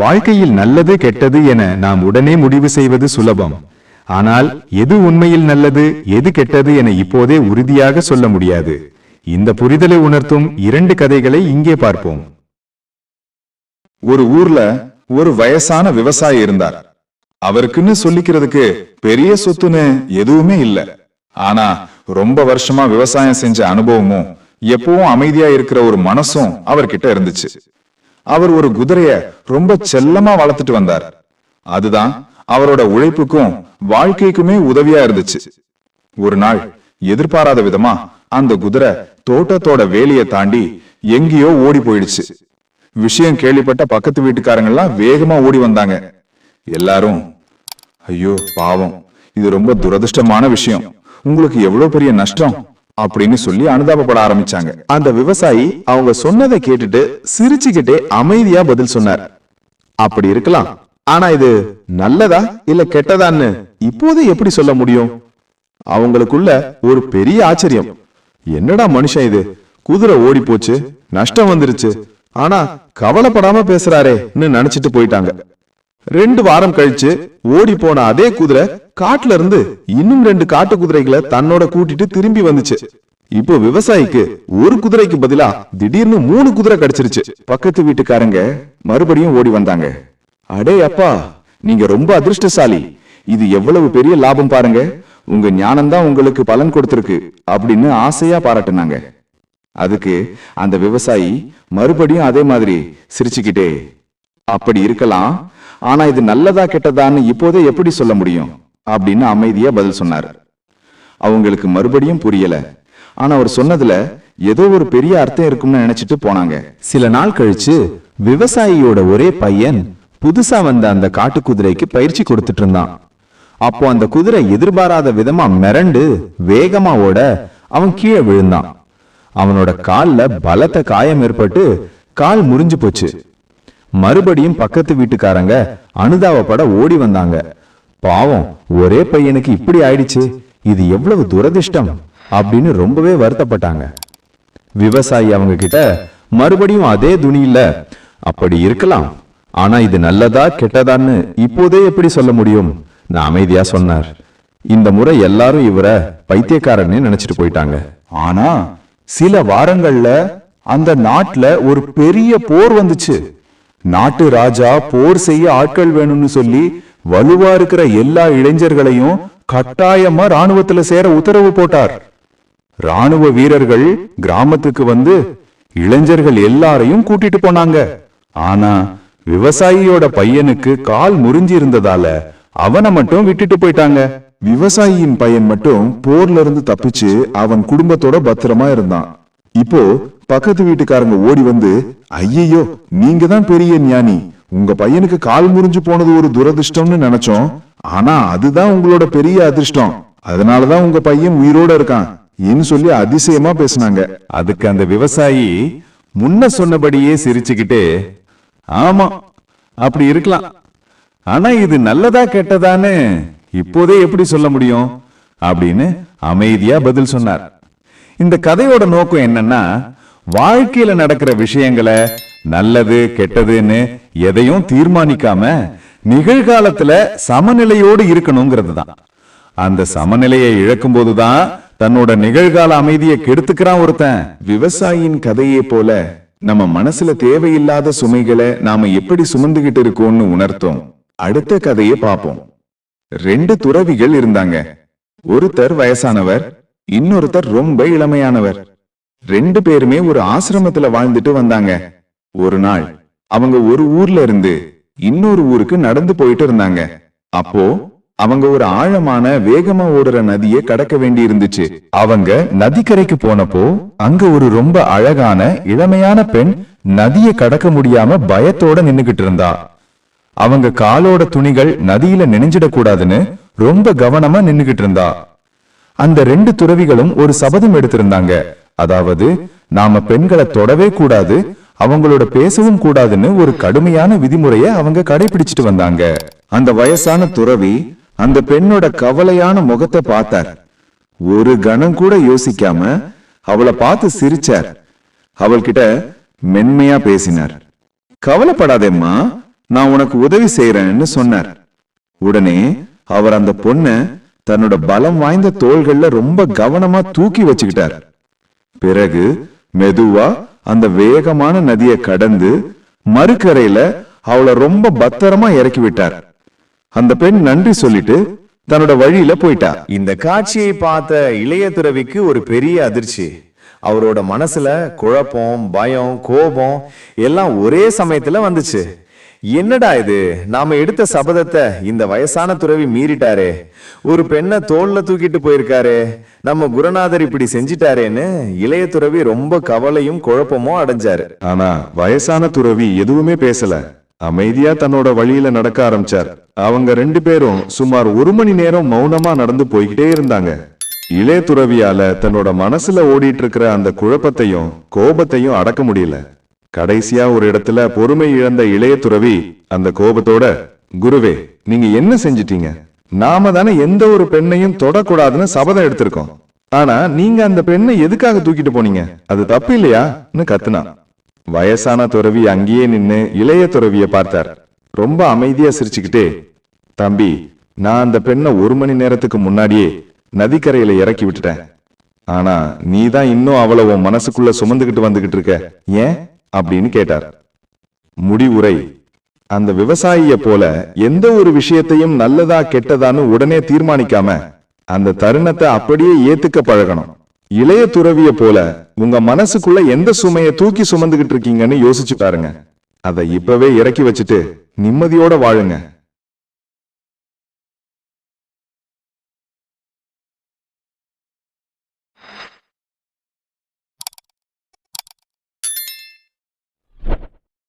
வாழ்க்கையில் நல்லது கெட்டது என நாம் உடனே முடிவு செய்வது சுலபம். ஆனால் எது உண்மையில் நல்லது எது கெட்டது என இப்போதே உறுதியாக சொல்ல முடியாது. இந்த புரிதலை உணர்த்தும் இரண்டு கதைகளை இங்கே பார்ப்போம். ஒரு ஊர்ல ஒரு வயசான விவசாயி இருந்தார். அவருக்குன்னு சொல்லிக்கிறதுக்கு பெரிய சொத்துன்னு எதுவுமே இல்ல. ஆனா ரொம்ப வருஷமா விவசாயம் செஞ்ச அனுபவமும் எப்பவும் அமைதியா இருக்கிற ஒரு மனசும் அவர்கிட்ட இருந்துச்சு. அவர் ஒரு குதிரைய ரொம்ப செல்லமா வளர்த்துட்டு வந்தார். அதுதான் அவரோட உழைப்புக்கும் வாழ்க்கைக்குமே உதவியா இருந்துச்சு. ஒரு நாள் எதிர்பாராத விதமா அந்த குதிரை தோட்டத்தோட வேலியை தாண்டி எங்கேயோ ஓடி போயிடுச்சு. விஷயம் கேள்விப்பட்ட பக்கத்து வீட்டுக்காரங்கெல்லாம் வேகமா ஓடி வந்தாங்க. எல்லாரும் ஐயோ பாவம். இது ரொம்ப துரதிர்ஷ்டமான விஷயம். உங்களுக்கு எவ்வளவு பெரிய நஷ்டம்? அப்படின்னு சொல்லி அனுதாபப்பட ஆரம்பிச்சாங்க. அந்த விவசாயி அவங்க சொன்னதை கேட்டுட்டு சிரிச்சுக்கிட்டே அமைதியா பதில் சொன்னார். அப்படி இருக்கலாம். ஆனா இது நல்லதா இல்ல கெட்டதான்னு இப்போது எப்படி சொல்ல முடியும்? அவங்களுக்குள்ள ஒரு பெரிய ஆச்சரியம். என்னடா மனுஷன் இது? குதிரை ஓடி போச்சு நஷ்டம் வந்துருச்சு. ஆனா கவலைப்படாம பேசுறாரேன்னு நினைச்சிட்டு போயிட்டாங்க. ரெண்டு வாரம் கழிச்சு ஓடி போன அதே குதிரை காட்டுல இருந்து இன்னும் ரெண்டு காட்டு குதிரைகளை தன்னோட கூட்டிட்டு திரும்பி வந்துச்சு. இப்போ விவசாயிக்கு ஒரு குதிரைக்கு பதிலா திடீர்னு மூணு குதிரை கிடைச்சிருச்சு. பக்கத்து வீட்டுக்காரங்க மறுபடியும் ஓடி வந்தாங்க. அடே அப்பா நீங்க ரொம்ப அதிர்ஷ்டசாலி. இது எவ்வளவு பெரிய லாபம் பாருங்க. உங்க ஞானம்தான் உங்களுக்கு பலன் கொடுத்திருக்கு அப்படின்னு ஆசையா பாராட்டினாங்க. அதுக்கு அந்த விவசாயி மறுபடியும் அதே மாதிரி சிரிச்சுக்கிட்டே அப்படி இருக்கலாம். ஆனா இது நல்லதா கெட்டதான்னு இப்போதே எப்படி சொல்ல முடியும்? அப்படின்னு அமைதியா பதில் சொன்னார். அவங்களுக்கு மறுபடியும் புரியல. ஆனா அவர் சொன்னதுல ஏதோ ஒரு பெரிய அர்த்தம் இருக்கும்னு நினைச்சிட்டு போனாங்க. சில நாள் கழிச்சு விவசாயியோட ஒரே பையன் புதுசா வந்த அந்த காட்டு குதிரைக்கு பயிற்சி கொடுத்துட்டு இருந்தான். அப்போ அந்த குதிரை எதிர்பாராத விதமா மிரண்டு வேகமா ஓட அவன் கீழே விழுந்தான். அவனோட கால்ல பலத்த காயம் ஏற்பட்டு கால் முறிஞ்சு போச்சு. மறுபடியும் பக்கத்து வீட்டுக்காரங்க அனுதாபப்பட ஓடி வந்தாங்க. பாவம் ஒரே பையனுக்கு இப்படி ஆயிடுச்சு. இது எவ்வளவு துரதிர்ஷ்டம் அப்படின்னு ரொம்பவே வருத்தப்பட்டாங்க. விவசாயி அவங்க கிட்ட மறுபடியும் அதே துணியில அப்படி இருக்கலாம். ஆனா இது நல்லதா கெட்டதான்னு இப்போதே எப்படி சொல்ல முடியும்? நான் அமைதியா சொன்னார். இந்த முறை எல்லாரும் இவரை பைத்தியக்காரன்னு நினைச்சிட்டு போயிட்டாங்க. ஆனா சில வாரங்கள்ல அந்த நாட்டுல ஒரு பெரிய போர் வந்துச்சு. நாட்டு ராஜா போர் செய்ய ஆட்கள் வேணும்னு சொல்லி வலுவா இருக்கிற எல்லா இளைஞர்களையும் கட்டாயமா ராணுவத்துல சேர உத்தரவு போட்டார். ராணுவ வீரர்கள் கிராமத்துக்கு வந்து இளைஞர்கள் எல்லாரையும் கூட்டிட்டு போனாங்க. ஆனா விவசாயியோட பையனுக்கு கால் முறிஞ்சு இருந்ததால அவனை மட்டும் விட்டுட்டு போயிட்டாங்க. விவசாயியின் பையன் மட்டும் போர்ல இருந்து தப்பிச்சு அவன் குடும்பத்தோட பத்திரமா இருந்தான். இப்போ பக்கத்து வீட்டுக்காரங்க ஓடி வந்து ஐயையோ நீங்க தான் பெரிய ஞானி. உங்க பையனுக்கு கால் முறிஞ்சு போனது ஒரு துரதிர்ஷ்டம்னு நினைச்சோம். ஆனா அதுதான் உங்களோட பெரிய அதிர்ஷ்டம். அதனாலதான் உங்க பையன் உயிரோட இருக்கான் ன்னு சொல்லி அதிசயமா பேசுனாங்க. அதுக்கு அந்த விவசாயி முன்ன சொன்னபடியே சிரிச்சுக்கிட்டே ஆமா அப்படி இருக்கலாம். ஆனா இது நல்லதா கெட்டதான்னு இப்போதே எப்படி சொல்ல முடியும்? அப்படின்னு அமைதியா பதில் சொன்னார். இந்த கதையோட நோக்கம் என்னன்னா வாழ்க்கையில நடக்கிற விஷயங்களை நல்லது கெட்டதுன்னு எதையும் தீர்மானிக்காம நிகழ்காலத்துல சமநிலையோடு இருக்கணுங்கிறது தான் அந்த சமநிலையை இழக்கும் போதுதான் தன்னோட நிகழ்கால அமைதியை கெடுத்துக்கிறான் ஒருத்தன். விவசாயியின் கதையே போல நம்ம மனசுல தேவையில்லாத சுமைகளை நாம எப்படி சுமந்துகிட்டு இருக்கோம்னு உணர்த்தோம். அடுத்த கதையை பார்ப்போம். ரெண்டு துறவிகள் இருந்தாங்க. ஒருத்தர் வயசானவர் இன்னொருத்தர் ரொம்ப இளமையானவர். ரெண்டு பேருமே ஒரு ஆசிரமத்துல வாழ்ந்துட்டு வந்தாங்க. ஒரு நாள் அவங்க ஒரு ஊர்ல இருந்து இன்னொரு ஊருக்கு நடந்து போயிட்டு இருந்தாங்க. அப்போ அவங்க ஒரு ஆழமான வேகமா ஓடுற நதியை கடக்க வேண்டி இருந்துச்சு அவங்க நதிக்கரைக்கு போனப்போ அங்க ஒரு ரொம்ப அழகான இளமையான பெண் நதியை கடக்க முடியாம பயத்தோட நின்னுகிட்டு இருந்தா. அவங்க காலோட துணிகள் நதியில நெனைஞ்சிடக் கூடாதுன்னு ரொம்ப கவனமா நின்னுகிட்டு இருந்தா. அந்த ரெண்டு துறவிகளும் ஒரு சபதம் எடுத்திருந்தாங்க. அதாவது நாம பெண்களை தொடவே கூடாது அவங்களோட பேசவும் கூடாதுன்னு ஒரு கடுமையான விதிமுறைய அவங்க கடைபிடிச்சிட்டு வந்தாங்க. அந்த வயசான துறவி அந்த பெண்ணோட கவலையான முகத்தை பார்த்தார். ஒரு கணம் கூட யோசிக்காம அவளை பார்த்து சிரிச்சார். அவள்கிட்ட மென்மையா பேசினார். கவலைப்படாதேம்மா நான் உனக்கு உதவி செய்யறேன்னு சொன்னார். உடனே அவர் அந்த பொண்ண தன்னோட பலம் வாய்ந்த தோள்கள்ல ரொம்ப கவனமா தூக்கி வச்சுக்கிட்டார். பிறகு மெதுவா அந்த வேகமான நதியை கடந்து மறுக்கரையில அவளை ரொம்ப பத்திரமா இறக்கி விட்டார். அந்த பெண் நன்றி சொல்லிட்டு தன்னோட வழியில போயிட்டா. இந்த காட்சியை பார்த்த இளைய துறவிக்கு ஒரு பெரிய அதிர்ச்சி. அவரோட மனசுல குழப்பம் பயம் கோபம் எல்லாம் ஒரே சமயத்துல வந்துச்சு. என்னடா இது? நாம எடுத்த சபதத்தை இந்த வயசான துறவி மீறிட்டாரே. ஒரு பெண்ணை தோல்ல தூக்கிட்டு போயிருக்காரே. நம்ம குருநாதர் இப்படி செஞ்சிட்டாரேன்னு இளைய துறவி ரொம்ப கவலையும் குழப்பமும் அடைஞ்சாரு. ஆனா வயசான துறவி எதுவுமே பேசல. அமைதியா தன்னோட வழியில நடக்க ஆரம்பிச்சார். அவங்க ரெண்டு பேரும் சுமார் ஒரு மணி நேரம் மௌனமா நடந்து போய்கிட்டே இருந்தாங்க. இளைய துறவியால தன்னோட மனசுல ஓடிட்டு இருக்கிற அந்த குழப்பத்தையும் கோபத்தையும் அடக்க முடியல. கடைசியா ஒரு இடத்துல பொறுமை இழந்த இளைய துறவி அந்த கோபத்தோட குருவே நீங்க என்ன செஞ்சிட்டீங்க? நாம தானே எந்த ஒரு பெண்ணையும் தொடக்கூடாதுன்னு சபதம் எடுத்திருக்கோம். ஆனா நீங்க அந்த பெண்ணை எதுக்காக தூக்கிட்டு போனீங்க? அது தப்பு இல்லையான்னு கத்துனான் வயசான துறவி அங்கேயே நின்னு இளைய துறவிய பார்த்தார். ரொம்ப அமைதியா சிரிச்சுக்கிட்டே தம்பி நான் அந்த பெண்ணை ஒரு மணி நேரத்துக்கு முன்னாடியே நதிக்கரையில இறக்கி விட்டுட்டேன். ஆனா நீ தான் இன்னும் அவளை உன் மனசுக்குள்ள சுமந்துகிட்டு வந்துகிட்டு இருக்க. ஏன்? அப்படின்னு கேட்டார். முடிவுரை. அந்த விவசாயிய போல எந்த ஒரு விஷயத்தையும் நல்லதா கெட்டதான்னு உடனே தீர்மானிக்காம அந்த தருணத்தை அப்படியே ஏத்துக்க பழகணும். இளைய துறவிய போல உங்க மனசுக்குள்ள எந்த சுமைய தூக்கி சுமந்துகிட்டு இருக்கீங்கன்னு யோசிச்சு பாருங்க. அதை இப்பவே இறக்கி வச்சுட்டு நிம்மதியோட வாழுங்க.